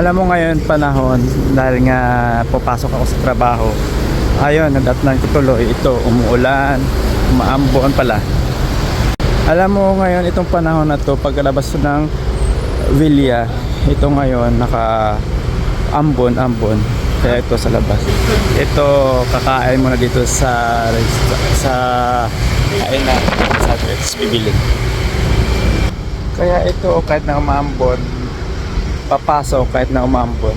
Alam mo ngayon panahon dahil nga papasok ako sa trabaho. Ayun, nadatnan ko tuloy ito, umuulan, umaambon pala. Alam mo ngayon itong panahon na to pagkalabas ng Villa, ito ngayon naka ambon ambon kaya ito sa labas. Ito kakain mo na dito sa sa kain na sa bibili. Kaya ito kahit na umambon papasok kahit na umambon